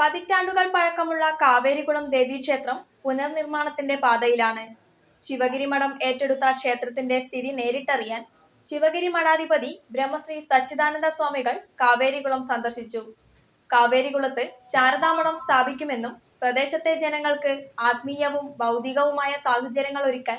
പതിറ്റാണ്ടുകൾ പഴക്കമുള്ള കാവേരികുളം ദേവീക്ഷേത്രം പുനർനിർമ്മാണത്തിന്റെ പാതയിലാണ്. ശിവഗിരി മഠം ഏറ്റെടുത്ത ക്ഷേത്രത്തിന്റെ സ്ഥിതി നേരിട്ടറിയാൻ ശിവഗിരി മഠാധിപതി ബ്രഹ്മശ്രീ സച്ചിദാനന്ദ സ്വാമികൾ കാവേരികുളം സന്ദർശിച്ചു. കാവേരികുളത്ത് ശാരദാമഠം സ്ഥാപിക്കുമെന്നും പ്രദേശത്തെ ജനങ്ങൾക്ക് ആത്മീയവും ഭൗതികവുമായ സാഹചര്യങ്ങൾ ഒരുക്കാൻ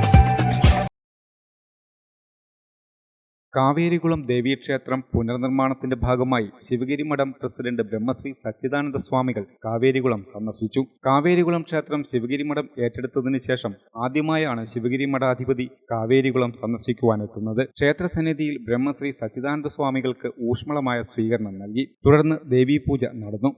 കാവേരികുളം ദേവീക്ഷേത്രം പുനർനിർമ്മാണത്തിന്റെ ഭാഗമായി ശിവഗിരി മഠം പ്രസിഡന്റ് ബ്രഹ്മശ്രീ സച്ചിദാനന്ദ സ്വാമികൾ കാവേരികുളം സന്ദർശിച്ചു കാവേരികുളം ക്ഷേത്രം ശിവഗിരി മഠം ഏറ്റെടുത്തതിനു ശേഷം ആദ്യമായാണ് ശിവഗിരി മഠാധിപതി കാവേരികുളം സന്ദർശിക്കുവാനെത്തുന്നത് ക്ഷേത്രസന്നിധിയിൽ ബ്രഹ്മശ്രീ സച്ചിദാനന്ദ സ്വാമികൾക്ക് ഊഷ്മളമായ സ്വീകരണം നൽകി തുടർന്ന് ദേവീപൂജ നടന്നു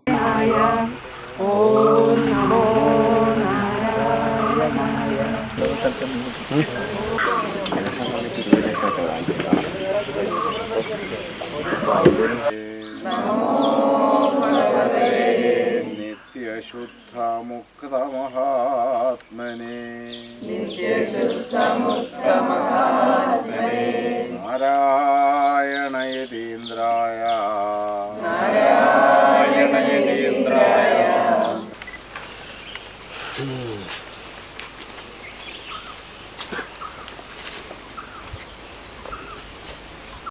Wow,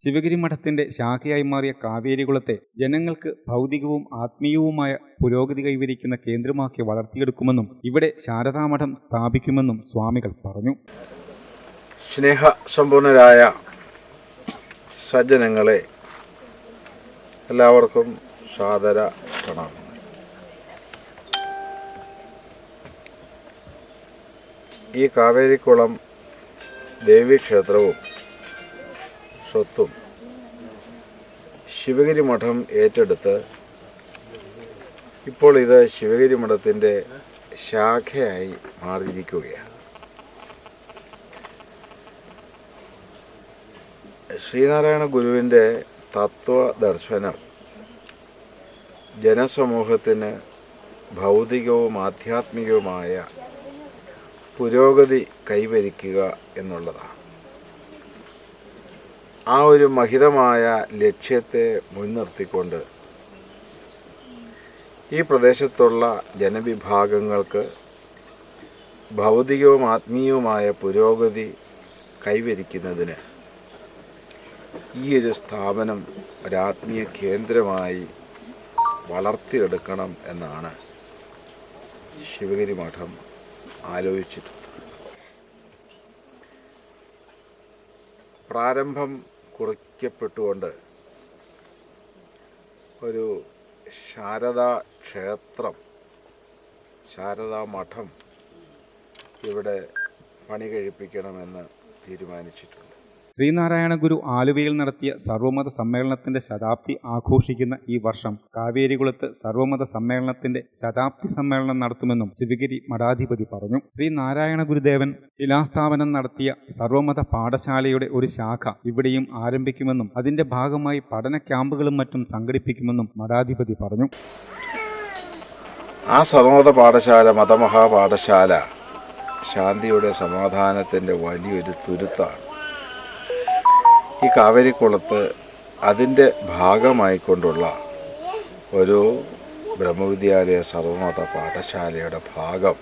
ശിവഗിരി മഠത്തിന്റെ ശാഖയായി മാറിയ കാവേരികുളത്തെ ജനങ്ങൾക്ക് ഭൗതികവും ആത്മീയവുമായ പുരോഗതി കൈവരിക്കുന്ന കേന്ദ്രമാക്കി വളർത്തിയെടുക്കുമെന്നും ഇവിടെ ശാരദാമഠം സ്ഥാപിക്കുമെന്നും സ്വാമികൾ പറഞ്ഞു. സ്നേഹ സമ്പൂർണരായ സജ്ജനങ്ങളെ എല്ലാവർക്കും സാദര പ്രണാമം ഈ കാവേരിക്കുളം ദേവീക്ഷേത്രവും സ്വത്തും ശിവഗിരി മഠം ഏറ്റെടുത്ത് ഇപ്പോൾ ഇത് ശിവഗിരി മഠത്തിന്റെ ശാഖയായി മാറിയിരിക്കുകയാണ്. ശ്രീനാരായണ ഗുരുവിന്റെ തത്വദർശനം ജനസമൂഹത്തിന് ഭൗതികവും ആധ്യാത്മികവുമായ പുരോഗതി കൈവരിക്കുക എന്നുള്ളതാണ്. ആ ഒരു മഹിതമായ ലക്ഷ്യത്തെ മുൻനിർത്തിക്കൊണ്ട് ഈ പ്രദേശത്തുള്ള ജനവിഭാഗങ്ങൾക്ക് ഭൗതികവും ആത്മീയവുമായ പുരോഗതി കൈവരിക്കുന്നതിന് ഈ ഒരു സ്ഥാപനം ഒരാത്മീയ കേന്ദ്രമായി വളർത്തിയെടുക്കണം എന്നാണ് ശിവഗിരി മഠം ആലോചിച്ചിട്ടുള്ളത്. പ്രാരംഭം കുറിക്കപ്പെട്ടുകൊണ്ട് ഒരു ശാരദാ ക്ഷേത്രം ശാരദാ മഠം ഇവിടെ പണി കഴിപ്പിക്കണമെന്ന് തീരുമാനിച്ചിട്ടുണ്ട്. ശ്രീനാരായണ ഗുരു ആലുവയിൽ നടത്തിയ സർവമത സമ്മേളനത്തിന്റെ ശതാബ്ദി ആഘോഷിക്കുന്ന ഈ വർഷം കാവേരികുളത്ത് സർവമത സമ്മേളനത്തിന്റെ ശതാബ്ദി സമ്മേളനം നടത്തുമെന്നും ശിവഗിരി മഠാധിപതി പറഞ്ഞു. ശ്രീനാരായണ ഗുരുദേവൻ ശിലാസ്ഥാപനം നടത്തിയ സർവമത പാഠശാലയുടെ ഒരു ശാഖ ഇവിടെയും ആരംഭിക്കുമെന്നും അതിന്റെ ഭാഗമായി പഠന ക്യാമ്പുകളും മറ്റും സംഘടിപ്പിക്കുമെന്നും മഠാധിപതി പറഞ്ഞു. ആ സർവമത പാഠശാല മതമഹാപാഠശാല ശാന്തിയുടെ സമാധാനത്തിന്റെ വലിയൊരു തുരുത്താണ്. കാവേരിക്കുളത്ത് അതിന്റെ ഭാഗമായിക്കൊണ്ടുള്ള ഒരു ബ്രഹ്മവിദ്യാലയ സർവമത പാഠശാലയുടെ ഭാഗം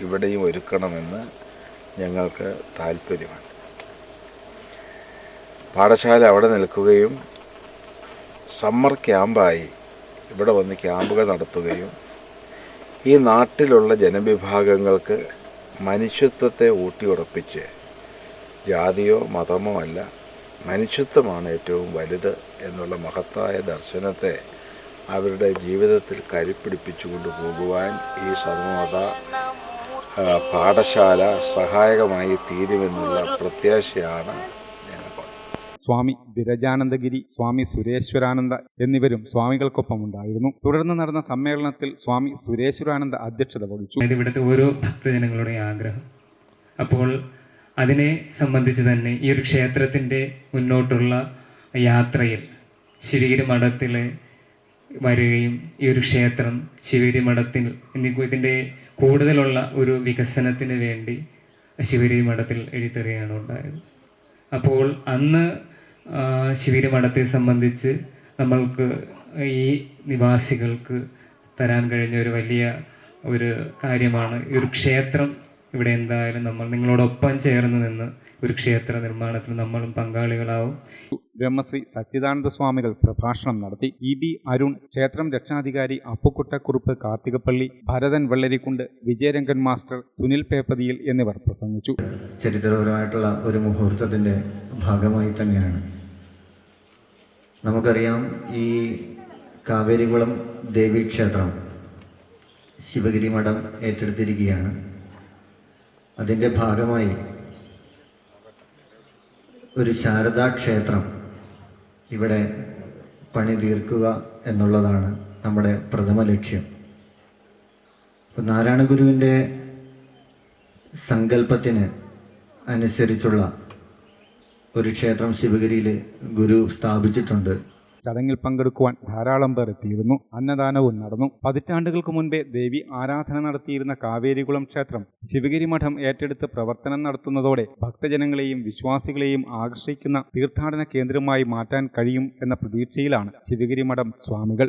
ഇവിടെയും ഒരുക്കണമെന്ന് ഞങ്ങൾക്ക് താല്പര്യമാണ് പാഠശാല അവിടെ നിൽക്കുകയും സമ്മർ ക്യാമ്പായി ഇവിടെ വന്ന് ക്യാമ്പുകൾ നടത്തുകയും ഈ നാട്ടിലുള്ള ജനവിഭാഗങ്ങൾക്ക് മനുഷ്യത്വത്തെ ഊട്ടിയുറപ്പിച്ച് ജാതിയോ മതമോ അല്ല മനുഷ്യത്വമാണ് ഏറ്റവും വലുത് എന്നുള്ള മഹത്തായ ദർശനത്തെ അവരുടെ ജീവിതത്തിൽ കരുപ്പിടിപ്പിച്ചു കൊണ്ടുപോകുവാൻ ഈ സമൂഹത പാഠശാല സഹായകമായി തീരുമെന്നുള്ള പ്രത്യാശയാണ് ഞങ്ങൾക്ക് സ്വാമി വിരജാനന്ദഗിരി സ്വാമി സുരേശ്വരാനന്ദ എന്നിവരും സ്വാമികൾക്കൊപ്പം ഉണ്ടായിരുന്നു തുടർന്ന് നടന്ന സമ്മേളനത്തിൽ സ്വാമി സുരേശ്വരാനന്ദ അധ്യക്ഷത വഹിച്ചു. ഇവിടുത്തെ ഓരോ ഭക്തജനങ്ങളുടെ ആഗ്രഹം. അപ്പോൾ അതിനെ സംബന്ധിച്ച് തന്നെ ഈ ഒരു ക്ഷേത്രത്തിന്റെ മുന്നോട്ടുള്ള യാത്രയിൽ ശിവഗിരി വരികയും ഈ ഒരു ക്ഷേത്രം ശിവഗിരി മഠത്തിൽ ഇതിന്റെ കൂടുതലുള്ള ഒരു വികസനത്തിന് വേണ്ടി ശിവഗിരി മഠത്തിൽ എഴുത്തറിയാണ് ഉണ്ടായത്. അപ്പോൾ അന്ന് ശിവഗിരി മഠത്തെ സംബന്ധിച്ച് നമ്മൾക്ക് ഈ നിവാസികൾക്ക് തരാൻ കഴിഞ്ഞ ഒരു വലിയ ഒരു കാര്യമാണ് ഈ ഒരു ക്ഷേത്രം ഇവിടെ എന്തായാലും നമ്മൾ നിങ്ങളോടൊപ്പം ചേർന്ന് നിന്ന് ഒരു ക്ഷേത്ര നിർമ്മാണത്തിൽ നമ്മളും പങ്കാളികളാവും. ബ്രഹ്മശ്രീ സച്ചിദാനന്ദ സ്വാമികൾ പ്രഭാഷണം നടത്തി. ഇ ബി അരുൺ ക്ഷേത്രം രക്ഷാധികാരി അപ്പുക്കുട്ടക്കുറുപ്പ് കാർത്തികപ്പള്ളി ഭരതൻ വെള്ളരിക്കുണ്ട് വിജയരംഗൻ മാസ്റ്റർ സുനിൽ പേപ്പതിയിൽ എന്നിവർ പ്രസംഗിച്ചു. ചരിത്രപരമായിട്ടുള്ള ഒരു മുഹൂർത്തത്തിന്റെ ഭാഗമായി തന്നെയാണ്. നമുക്കറിയാം ഈ കാവേരികുളം ദേവീക്ഷേത്രം ശിവഗിരി മഠം ഏറ്റെടുത്തിരിക്കുകയാണ്. അതിന്റെ ഭാഗമായി ഒരു ശാരദാ ക്ഷേത്രം ഇവിടെ പണി തീർക്കുക എന്നുള്ളതാണ് നമ്മുടെ പ്രഥമ ലക്ഷ്യം. ഇപ്പം നാരായണ ഗുരുവിന്റെ സങ്കല്പത്തിന് അനുസരിച്ചുള്ള ഒരു ക്ഷേത്രം ശിവഗിരിയിൽ ഗുരു സ്ഥാപിച്ചിട്ടുണ്ട്. ചടങ്ങിൽ പങ്കെടുക്കുവാൻ ധാരാളം പേർ എത്തിയിരുന്നു. അന്നദാനവും നടന്നു. പതിറ്റാണ്ടുകൾക്ക് മുൻപേ ദേവി ആരാധന നടത്തിയിരുന്ന കാവേരികുളം ക്ഷേത്രം ശിവഗിരി മഠം ഏറ്റെടുത്ത് പ്രവർത്തനം നടത്തുന്നതോടെ ഭക്തജനങ്ങളെയും വിശ്വാസികളെയും ആകർഷിക്കുന്ന തീർത്ഥാടന കേന്ദ്രമായി മാറ്റാൻ കഴിയും എന്ന പ്രതീക്ഷയിലാണ് ശിവഗിരി മഠം സ്വാമികൾ.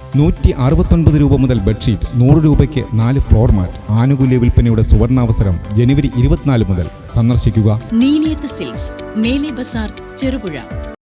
നൂറ്റി അറുപത്തൊൻപത് രൂപ മുതൽ ബെഡ്ഷീറ്റ് നൂറ് രൂപയ്ക്ക് നാല് ഫ്ലോർ മാറ്റ് ആനുകൂല്യ വിൽപ്പനയുടെ സുവർണാവസരം ജനുവരി ഇരുപത്തിനാല് മുതൽ സന്ദർശിക്കുക. നീലിയത്ത് സിൽക്സ് മേലെ ബസാർ ചെറുപുഴ.